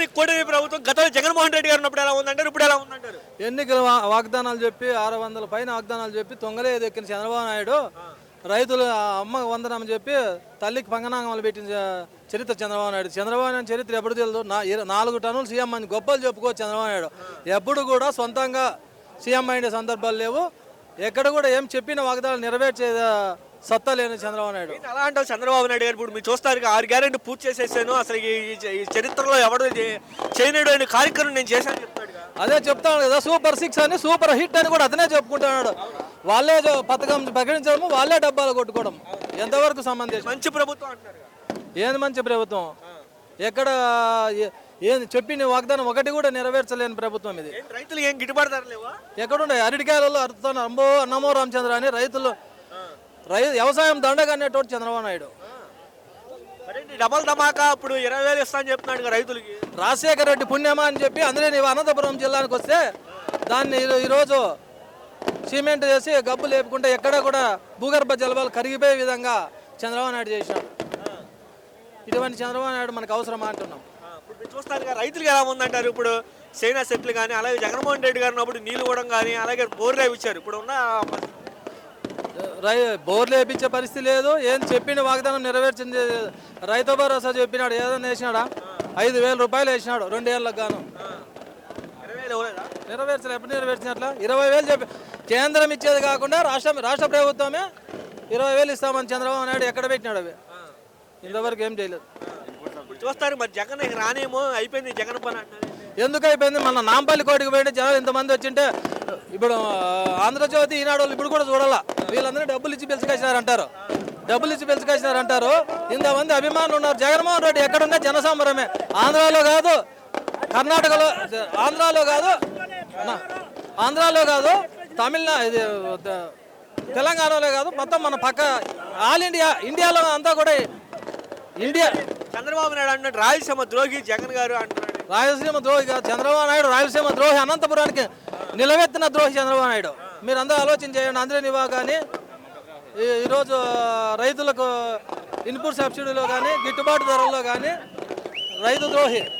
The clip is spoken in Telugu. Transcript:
ఉంది. కూటమి ప్రభుత్వం గతంలో జగన్మోహన్ రెడ్డి గారు ఉన్నప్పుడు ఎలా ఉందంటారు? ఇప్పుడు ఎలా ఉందంటారు? ఎన్నికల వా- వాగ్దానాలు చెప్పి ఆరు వందల పైన వాగ్దానాలు చెప్పి తొంగలే ఎక్కిన చంద్రబాబు నాయుడు రైతులు ఆ అమ్మ వందనం చెప్పి తల్లికి పంగనామాలు పెట్టిన చ- చరిత్ర చంద్రబాబు నాయుడు. చంద్రబాబు నాయుడు చరిత్ర ఎప్పుడు తెలియదు నా ఇర- నాలుగు టన్నులు సీఎం అని గొప్పలు చెప్పుకో చంద్రబాబు నాయుడు. ఎప్పుడు కూడా సొంతంగా సీఎం అయిన సందర్భాలు లేవు. ఎక్కడ కూడా ఏం చెప్పిన వాగ్దానాలు నెరవేర్చే సత్తా లేని చంద్రబాబు నాయుడు. అలా అంటావు చంద్రబాబు నాయుడు గారు. ఇప్పుడు మీరు చూస్తారు ఆరు గ్యారెంటీ పూర్తి చేసేసాను. అసలు ఈ చరిత్రలో ఎవడు చే- చేయలేడు అనే కార్యక్రమం నేను చేశాను చెప్తాడు అదే చెప్తాను కదా సూపర్ సిక్స్ అని సూపర్ హిట్ అని కూడా అతనే చెప్పుకుంటున్నాడు. వాళ్ళే పథకం ప్రకటించడము వాళ్ళే డబ్బాలు కొట్టుకోవడం. ఎంతవరకు సంబంధించి? మంచి ప్రభుత్వం అంటున్నారు ఏంది మంచి ప్రభుత్వం? ఎక్కడ ఏ- చెప్పిన వాగ్దానం ఒకటి కూడా నెరవేర్చలేని ప్రభుత్వం ఇది. రైతులు ఏం గిట్టుబాటు ఎక్కడుండే అరటికాయలలో అరుతున్న అంబో నమో రామచంద్ర అని రైతులు రై వ్యవసాయం దండగా అనేటోడు చంద్రబాబు నాయుడు. డబల్ ధమాకా ఇప్పుడు ఇరవై వేలు ఇస్తా అని చెప్తున్నాడు రైతులకి. రాజశేఖర రెడ్డి పుణ్యమా అని చెప్పి అందులో నీవు అనంతపురం జిల్లానికి వస్తే దాన్ని ఈ- ఈరోజు సిమెంట్ చేసి గబ్బు లేపుకుంటే ఎక్కడ కూడా భూగర్భ జలవాలు కరిగిపోయే విధంగా చంద్రబాబు నాయుడు చేసినాడు. ఇటువంటి చంద్రబాబు నాయుడు మనకు అవసరమా అంటున్నాం. ఇప్పుడు చూస్తారు రైతులకి ఎలా ఉందంటారు? ఇప్పుడు చైనా సెట్లు కానీ అలాగే జగన్మోహన్ రెడ్డి గారు ఉన్నప్పుడు నీళ్ళు కూడా కానీ అలాగే బోర్లు ఇచ్చారు. ఇప్పుడు ఉన్న. రై బోర్లు వేపించే పరిస్థితి లేదు. ఏం చెప్పిన వాగ్దానం నెరవేర్చింది. రైతు భరోసా చెప్పినాడు ఏదైనా వేసినాడా? ఐదు వేల రూపాయలు వేసినాడు రెండేళ్ళకు గాను. నెరవేర్చలే ఎప్పుడు నెరవేర్చినట్ల ఇరవై వేలు చెప్పి కేంద్రం ఇచ్చేది కాకుండా రాష్ట్రం రాష్ట్ర ప్రభుత్వమే ఇరవై వేలు ఇస్తామని చంద్రబాబు నాయుడు ఎక్కడ పెట్టినాడు అవి? ఇంతవరకు ఏం చేయలేదు. చూస్తారు మరి జగన్ రానేమో అయిపోయింది జగన్ పని ఎందుకు అయిపోయింది? మన నాంపల్లి కోటికి పోయింటే జనం ఇంతమంది వచ్చింటే ఇప్పుడు ఆంధ్రజ్యోతి ఈనాడు వాళ్ళు ఇప్పుడు కూడా చూడాల? వీళ్ళందరూ డబ్బులు ఇచ్చి పిలుచుకొచ్చినారు అంటారు డబ్బులు ఇచ్చి పిలుచుకొచ్చినారు అంటారు ఇంతమంది అభిమానులు ఉన్నారు. జగన్మోహన్ రెడ్డి ఎక్కడున్నా జనసంబరమే. ఆంధ్రాలో కాదు కర్ణాటకలో ఆంధ్రాలో కాదు ఆంధ్రాలో కాదు తమిళనాడు తెలంగాణలో కాదు మొత్తం మన పక్క ఆల్ ఇండియా ఇండియాలో అంతా కూడా ఇండియా. చంద్రబాబు నాయుడు అన్నట్టు రాయలసీమ ద్రోహి జగన్ గారు అంటున్నాడు. రాయలసీమ ద్రోహి కాదు చంద్రబాబు నాయుడు రాయలసీమ ద్రోహి అనంతపురానికి నిలవెత్తిన ద్రోహి చంద్రబాబు నాయుడు. మీరందరూ ఆలోచన చేయండి. అందరూ నివా కానీ ఈ- ఈరోజు రైతులకు ఇన్పుట్ సబ్సిడీలో కానీ గిట్టుబాటు ధరల్లో కానీ రైతు ద్రోహి.